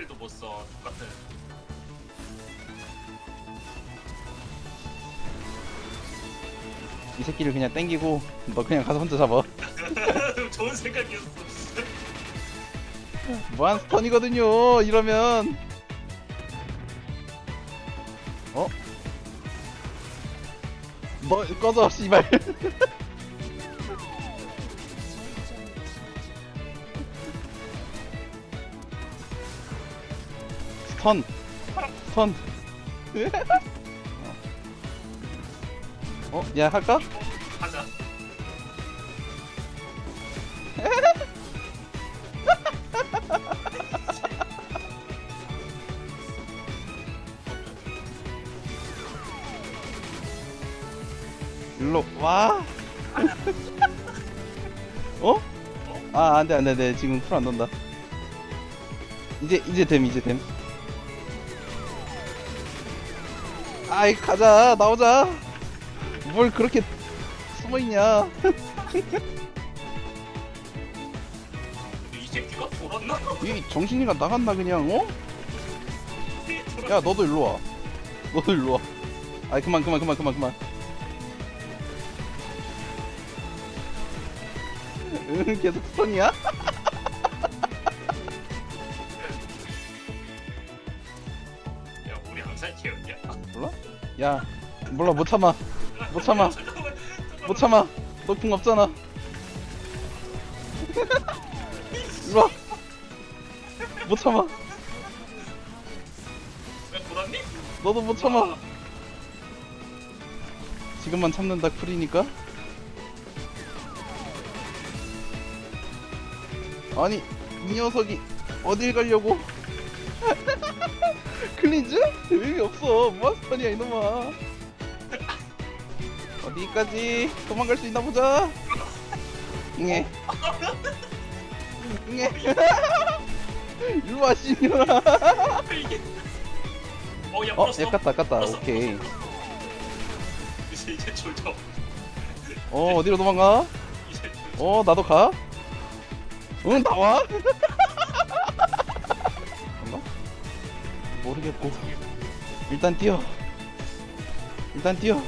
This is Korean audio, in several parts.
스킬도 못 써. 똑같은. 이 새끼를 그냥 땡기고 너 그냥 가서 혼자 잡아 좋은 생각이었어. 무한 스턴이거든요 이러면 어? 너 꺼져 씨발 턴 스턴 어? 야 할까? 하자. 일로 와. 어? 아 안돼 안돼 안돼 지금 쿨안 돈다. 이제 이제 됨 이제 됨. 아이 가자 나오자. 뭘 그렇게 숨어 있냐? 이 새끼가 돌았나? 이 정신이가 나갔나 그냥 어? 야 너도 일로 와. 너도 일로 와. 아이 그만 그만 그만 그만 그만. 응 계속 스턴이야? 기억이야. 몰라? 야 몰라 못 참아 못 참아 잠깐만. 못 참아 너궁 없잖아 일로와 못 참아 돌았니? 너도 못 참아 지금만 참는다 쿨이니까 아니 이 녀석이 어딜 가려고 클린즈? 의미 없어 무한스턴이야 이놈아 어디까지 도망갈 수 있나 보자 응애 응애 일로 와 씨녀라 이게. 어야 어? 풀었어. 야 깠다 깠다 오케이. 이제 이제 졸져. 어 어디로 도망가? 이제 졸져. 어 나도 가? 응 나와? 모르겠고 일단 뛰어 일단 뛰어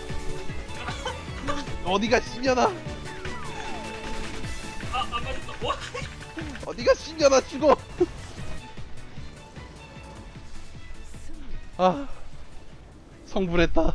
어디가 씹려나 아안 맞았다. 와. 어디가 씹려나 죽어 아 성불했다